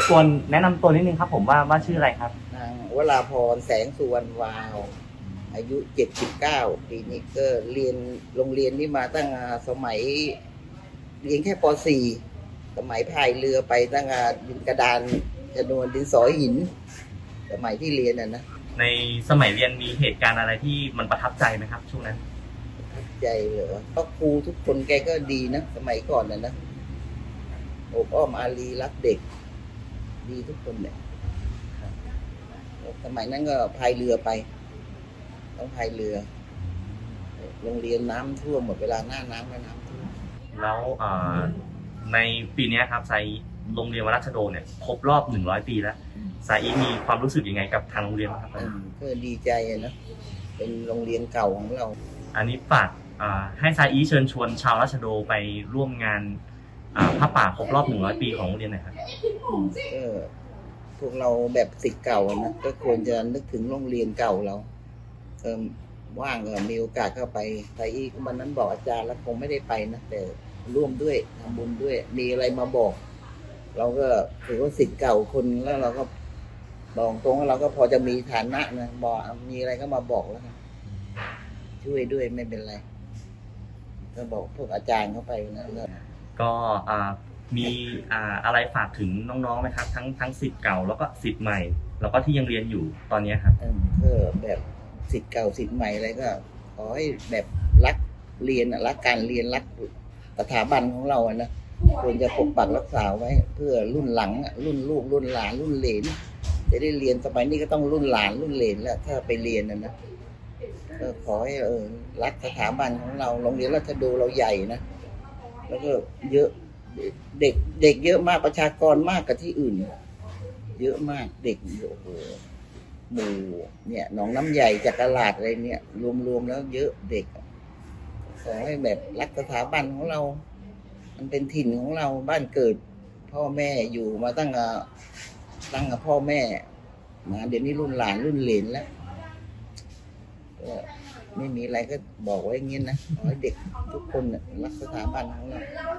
บกวนแนะนำตัวนิดนึงครับ ผมว่าว่าชื่ออะไรครับ นางวราพรแสงสุวรรณวาว อายุ 79 ปีนี้ก็เรียนโรงเรียนนี้มาตั้งแต่สมัย เรียนแค่ป .4 สมัยพายเรือไปตั้งแต่ดินกระดานจำนวนดินสอหิน สมัยที่เรียนอะนะในสมัยเรียนมีเหตุการณ์อะไรที่มันประทับใจไหมครับ ช่วงนั้น ใจเหรอเพราะครูทุกคนแกก็ดีนะ สมัยก่อนนะนะโอบอ้อมอารีรักเด็ก ดีทุกคนเนี่ยสมัยนั้นก็พายเรือไป ต้องพายเรือ โรงเรียนน้ำท่วมหมดเวลาหน้าน้ำก็น้ำท่วมแล้วเอ่อในปีเนี้ยครับไซโรงเรียนวราชโดเนี่ยครบรอบ100ปีแล้วไซอีมีความรู้สึกยังไงกับทางโรงเรียนบ้างครับเออก็ดีใจอะนะเป็นโรงเรียนเก่าของเรา อันนี้ฝากอ่าให้ไซอีเชิญชวนชาวราชโดไปร่วมงาน อ่าพระป่าครบรอบ100ปีของโรงเรียนหน่อยครับก็พวกเราแบบสิทธิ์เก่าอะนะก็ควรจะนึกถึงโรงเรียนเก่าเราเออว่างก็มีโอกาสเข้าไปไทยอีกวันนั้นบอกอาจารย์แล้วคงไม่ได้ไปนะแต่ร่วมด้วยทำบุญด้วย มีอะไรมาบอก เราก็ถือว่าสิทธิ์เก่าคนแล้วเราก็บอกตรงว่าเราก็พอจะมีฐานะนะบอกมีอะไรก็มาบอกแล้วกันช่วยด้วยไม่เป็นไร ก็บอกพวกอาจารย์เข้าไปนะแล้ว ก็มีอะไรฝากถึงน้องๆไหมครับ ทั้งทั้งสิทธิ์เก่าแล้วก็สิทธิ์ใหม่ แล้วก็ที่ยังเรียนอยู่ตอนนี้ครับเออแบบสิทธิ์เก่าสิทธิ์ใหม่อะไรก็ขอให้แบบรักเรียนรักการเรียนรักสถาบันของเราอะนะควรจะปกปักรักษาไว้ เพื่อรุ่นหลังรุ่นลูกรุ่นหลานรุ่นเหลนจะได้เรียนสมัยนี้ก็ต้องรุ่นหลานรุ่นเหลนแล้วถ้าไปเรียนนะนะก็ขอให้เออรักสถาบันของเราโรงเรียนราชโดเราใหญ่นะ แล้วก็เยอะเด็กเด็กเยอะมากประชากรมากกว่าที่อื่น เยอะมากเด็กโอ้โหหมู่เนี่ยหนองน้ำใหญ่จากตลาดอะไรเนี่ยรวมๆแล้วเยอะเด็กขอให้แบบรักสถาบันของเรา มันเป็นถิ่นของเราบ้านเกิด พ่อแม่อยู่มาตั้งแต่ตั้งแต่พ่อแม่มาเดี๋ยวนี้รุ่นหลานรุ่นเหลนแล้ว ไม่มีอะไรก็บอกไว้อย่างนี้นะขอให้เด็กทุกคนน่ะรักสถาบันของเรา